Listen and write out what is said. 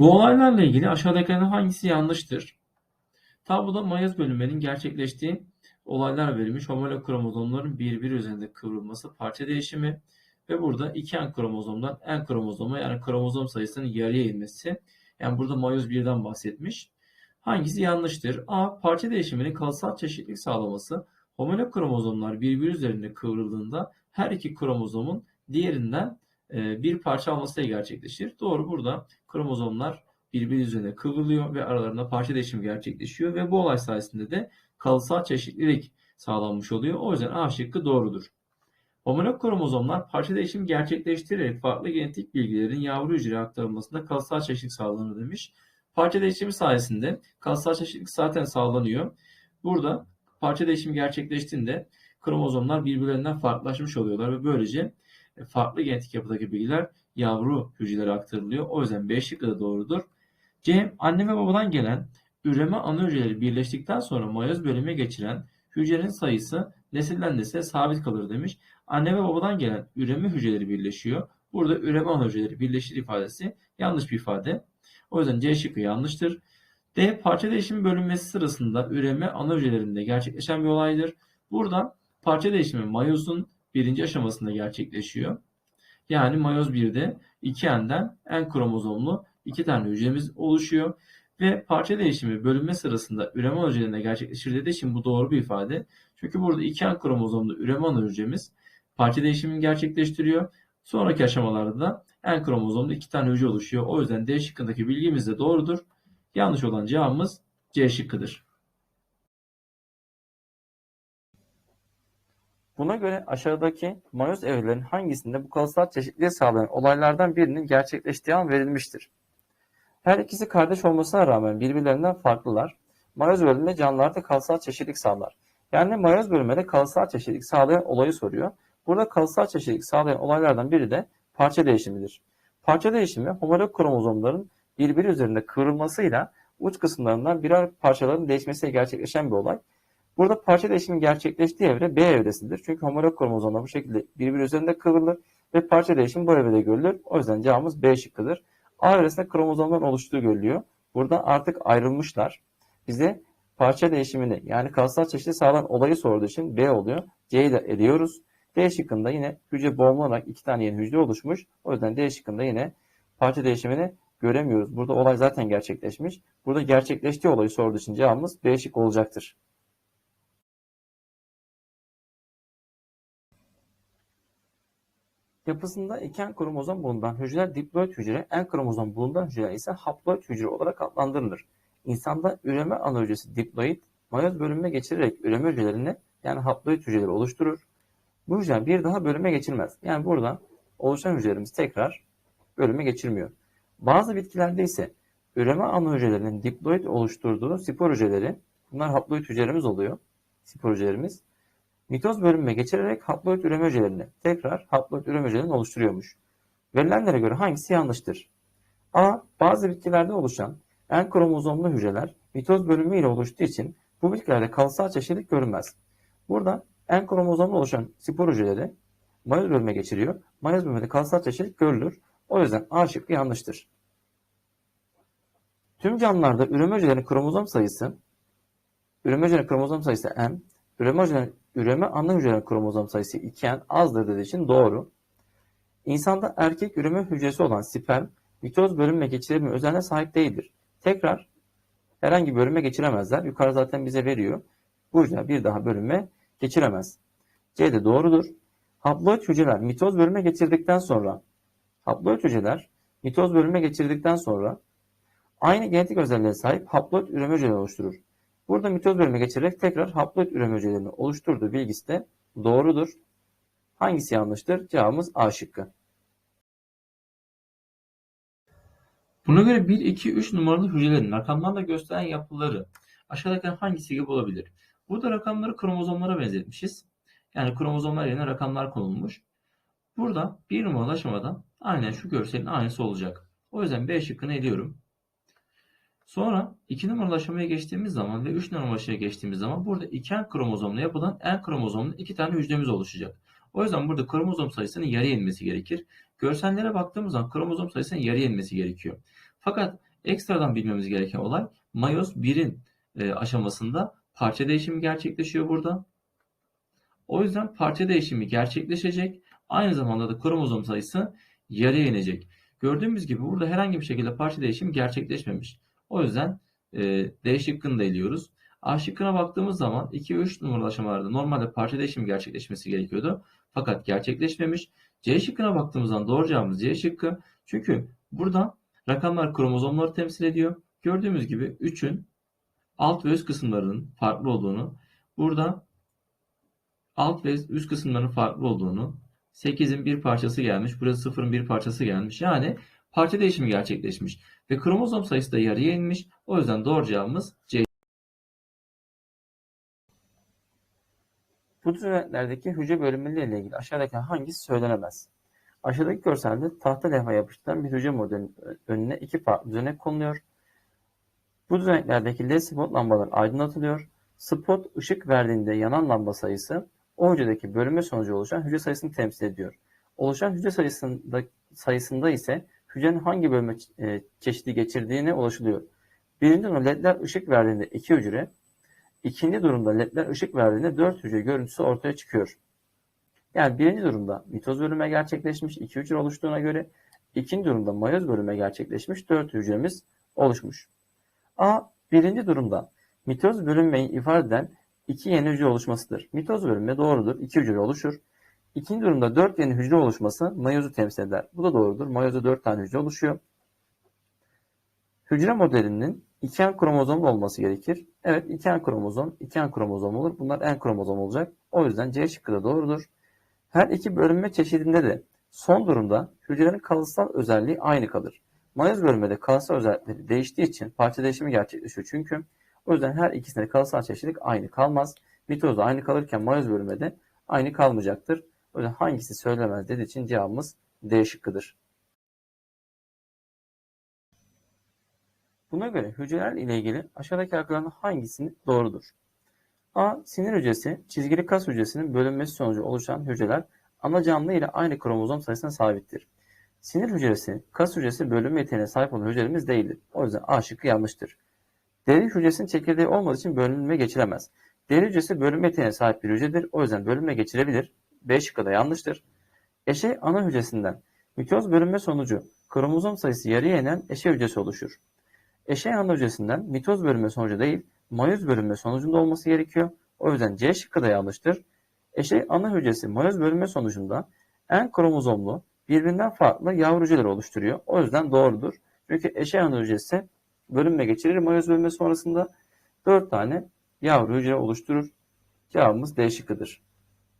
Bu olaylarla ilgili aşağıdakilerden hangisi yanlıştır? Tabloda mayoz bölünmenin gerçekleştiği olaylar verilmiş. Homolog kromozomların birbiri üzerinde kıvrılması, parça değişimi ve burada iki en kromozomdan en kromozoma yani kromozom sayısının yarıya inmesi. Yani burada mayoz birden bahsetmiş. Hangisi yanlıştır? A. Parça değişiminin kalıtsal çeşitlilik sağlaması. Homolog kromozomlar birbiri üzerinde kıvrıldığında her iki kromozomun diğerinden bir parça almasıyla gerçekleşir. Doğru burada kromozomlar birbiri üzerine kıvrılıyor ve aralarında parça değişimi gerçekleşiyor ve bu olay sayesinde de kalıtsal çeşitlilik sağlanmış oluyor. O yüzden A şıkkı doğrudur. Homolog kromozomlar parça değişimi gerçekleştirerek farklı genetik bilgilerin yavru hücreye aktarılmasında kalıtsal çeşitlilik sağlanır demiş. Parça değişimi sayesinde kalıtsal çeşitlilik zaten sağlanıyor. Burada parça değişimi gerçekleştiğinde kromozomlar birbirlerinden farklılaşmış oluyorlar ve böylece farklı genetik yapıdaki bilgiler yavru hücrelere aktarılıyor. O yüzden B şıkkı da doğrudur. C. Anne ve babadan gelen üreme ana hücreleri birleştikten sonra mayoz bölüme geçiren hücrenin sayısı nesilden nesile sabit kalır demiş. Anne ve babadan gelen üreme hücreleri birleşiyor. Burada üreme ana hücreleri birleşir ifadesi yanlış bir ifade. O yüzden C şıkkı yanlıştır. D. Parça değişimi bölünmesi sırasında üreme ana hücrelerinde gerçekleşen bir olaydır. Burada parça değişimi mayozun birinci aşamasında gerçekleşiyor. Yani mayoz 1'de 2N'den N kromozomlu iki tane hücremiz oluşuyor. Ve parça değişimi bölünme sırasında üreme hücrelerinde gerçekleşir dediği için bu doğru bir ifade. Çünkü burada 2N kromozomlu üreme ana parça değişimini gerçekleştiriyor. Sonraki aşamalarda da N kromozomlu iki tane hücre oluşuyor. O yüzden D şıkkındaki bilgimiz de doğrudur. Yanlış olan cevabımız C şıkkıdır. Buna göre aşağıdaki mayoz evrelerinin hangisinde bu kalıtsal çeşitliliği sağlayan olaylardan birinin gerçekleştiği an verilmiştir. Her ikisi kardeş olmasına rağmen birbirlerinden farklılar. Mayoz bölünme canlılarda kalıtsal çeşitlilik sağlar. Yani mayoz bölünmede kalıtsal çeşitlilik sağlayan olayı soruyor. Burada kalıtsal çeşitlilik sağlayan olaylardan biri de parça değişimidir. Parça değişimi homolog kromozomların birbiri üzerinde kıvrılmasıyla uç kısımlarından birer parçaların değişmesiyle gerçekleşen bir olay. Burada parça değişimi gerçekleştiği evre B evresidir. Çünkü homolog kromozomlar bu şekilde birbiri üzerinde kıvrılır ve parça değişimi bu evrede görülür. O yüzden cevabımız B şıkkıdır. A evresinde kromozomların oluştuğu görülüyor. Burada artık ayrılmışlar. Bize parça değişimini yani kalıtsal çeşitli sağlayan olayı sorduğu için B oluyor. C'yi de ediyoruz. D şıkkında yine hücre boğumlanarak iki tane yeni hücre oluşmuş. O yüzden D şıkkında yine parça değişimini göremiyoruz. Burada olay zaten gerçekleşmiş. Burada gerçekleştiği olayı sorduğu için cevabımız B şık olacaktır. Yapısında iki N kromozom bulunan hücreler diploid hücre, N kromozom bulunan hücreler ise haploid hücre olarak adlandırılır. İnsanda üreme ana hücresi diploid, mayoz bölünme geçirerek üreme hücrelerini yani haploid hücreleri oluşturur. Bu hücreler bir daha bölüme geçirmez. Yani burada oluşan hücrelerimiz tekrar bölüme geçirmiyor. Bazı bitkilerde ise üreme ana hücrelerinin diploid oluşturduğu spor hücreleri, bunlar haploid hücrelerimiz oluyor. Spor hücrelerimiz. Mitoz bölünme geçirerek haploid üreme hücrelerini tekrar haploid üreme hücrelerini oluşturuyormuş. Verilenlere göre hangisi yanlıştır? A. Bazı bitkilerde oluşan N kromozomlu hücreler mitoz bölünme ile oluştuğu için bu bitkilerde kalıtsal çeşitlilik görünmez. Burada N kromozomlu oluşan spor hücreleri mayoz bölünme geçiriyor. Mayoz bölünmede kalıtsal çeşitlilik görülür. O yüzden A şıkkı yanlıştır. Tüm canlılarda üreme hücrelerinin kromozom sayısı üreme hücrelerinin kromozom sayısı M, üreme hücrelerinin üreme ana hücrelerinin kromozom sayısı 2N azdır dediği için doğru. İnsanda erkek üreme hücresi olan sperm mitoz bölünme geçirebilme özelliğine sahip değildir. Tekrar herhangi bölünme geçiremezler. Yukarı zaten bize veriyor. Bu hücreler bir daha bölünme geçiremez. C de doğrudur. Haploid hücreler mitoz bölünme geçirdikten sonra haploid hücreler mitoz bölünme geçirdikten sonra aynı genetik özelliğe sahip haploid üreme hücreleri oluşturur. Burada mitoz bölümü geçirerek tekrar haploid üreme hücrelerini oluşturduğu bilgisi de doğrudur. Hangisi yanlıştır? Cevabımız A şıkkı. Buna göre 1, 2, 3 numaralı hücrelerin rakamlarla gösteren yapıları aşağıdakilerden hangisi gibi olabilir? Burada rakamları kromozomlara benzetmişiz. Yani kromozomlar yerine rakamlar konulmuş. Burada bir numaralı aşamada aynen şu görselin aynısı olacak. O yüzden B şıkkını ediyorum. Sonra 2 numaralı aşamaya geçtiğimiz zaman ve 3 numaralı aşamaya geçtiğimiz zaman burada 2 N kromozomla yapılan N kromozomlu iki tane hücremiz oluşacak. O yüzden burada kromozom sayısının yarıya inmesi gerekir. Görsellere baktığımız zaman kromozom sayısının yarıya inmesi gerekiyor. Fakat Ekstradan bilmemiz gereken olay mayoz 1'in e, aşamasında parça değişimi gerçekleşiyor burada. O yüzden parça değişimi gerçekleşecek. Aynı zamanda da kromozom sayısı yarıya inecek. Gördüğümüz gibi burada herhangi bir şekilde parça değişimi gerçekleşmemiş. O yüzden e, D şıkkını da eliyoruz. A şıkkına baktığımız zaman 2 ve 3 numaralı aşamalarda normalde parça değişimi gerçekleşmesi gerekiyordu. Fakat gerçekleşmemiş. C şıkkına baktığımız zaman doğru cevabımız C şıkkı. Çünkü burada rakamlar kromozomları temsil ediyor. Gördüğümüz gibi 3'ün alt ve üst kısımlarının farklı olduğunu, burada alt ve üst kısımların farklı olduğunu, 8'in bir parçası gelmiş, burası 0'ın bir parçası gelmiş. Yani parça değişimi gerçekleşmiş ve kromozom sayısı da yarıya inmiş. O yüzden doğru cevabımız C. Bu düzeneklerdeki hücre bölünmeleri ile ilgili aşağıdaki hangisi söylenemez? Aşağıdaki görselde tahta levha yapıştırılan bir hücre modelinin önüne iki farklı düzenek konuluyor. Bu düzeneklerdeki LED spot lambalar aydınlatılıyor. Spot ışık verdiğinde yanan lamba sayısı o hücredeki bölünme sonucu oluşan hücre sayısını temsil ediyor. Oluşan hücre sayısında, sayısında ise hücrenin hangi bölme e, çeşidi geçirdiğine ulaşılıyor. Birinci durumda ledler ışık verdiğinde iki hücre, ikinci durumda ledler ışık verdiğinde dört hücre görüntüsü ortaya çıkıyor. Yani birinci durumda mitoz bölünme gerçekleşmiş, iki hücre oluştuğuna göre, ikinci durumda mayoz bölünme gerçekleşmiş, dört hücremiz oluşmuş. A. Birinci durumda mitoz bölünmeyi ifade eden iki yeni hücre oluşmasıdır. Mitoz bölünme doğrudur, iki hücre oluşur. İkinci durumda dört yeni hücre oluşması mayozu temsil eder. Bu da doğrudur. Mayozda dört tane hücre oluşuyor. Hücre modelinin iken kromozom olması gerekir. Evet iken kromozom, iken kromozom olur. Bunlar en kromozom olacak. O yüzden C şıkkı da doğrudur. Her iki bölünme çeşidinde de son durumda hücrenin kalıtsal özelliği aynı kalır. Mayoz bölünmede kalıtsal özellikleri değiştiği için parça değişimi gerçekleşiyor çünkü. O yüzden her ikisinde kalıtsal çeşitlilik aynı kalmaz. Mitozda aynı kalırken mayoz bölünmede aynı kalmayacaktır. O yüzden hangisi söylemez dediği için cevabımız D şıkkıdır. Buna göre hücreler ile ilgili aşağıdaki yargılardan hangisini doğrudur? A. Sinir hücresi, çizgili kas hücresinin bölünmesi sonucu oluşan hücreler ana canlı ile aynı kromozom sayısına sahiptir. Sinir hücresi, kas hücresi bölünme yeteneğine sahip olan hücrelerimiz değildir. O yüzden A şıkkı yanlıştır. Deri hücresinin çekirdeği olmadığı için bölünme geçiremez. Deri hücresi bölünme yeteneğine sahip bir hücredir. O yüzden bölünme geçirebilir. B şıkkı da yanlıştır. Eşey ana hücresinden mitoz bölünme sonucu kromozom sayısı yarıya inen eşey hücresi oluşur. Eşey ana hücresinden mitoz bölünme sonucu değil, mayoz bölünme sonucunda olması gerekiyor. O yüzden C şıkkı da yanlıştır. Eşey ana hücresi mayoz bölünme sonucunda en kromozomlu birbirinden farklı yavru hücreler oluşturuyor. O yüzden doğrudur. Çünkü eşey ana hücresi bölünme geçirir. Mayoz bölünme sonrasında 4 tane yavru hücre oluşturur. Cevabımız D şıkkıdır.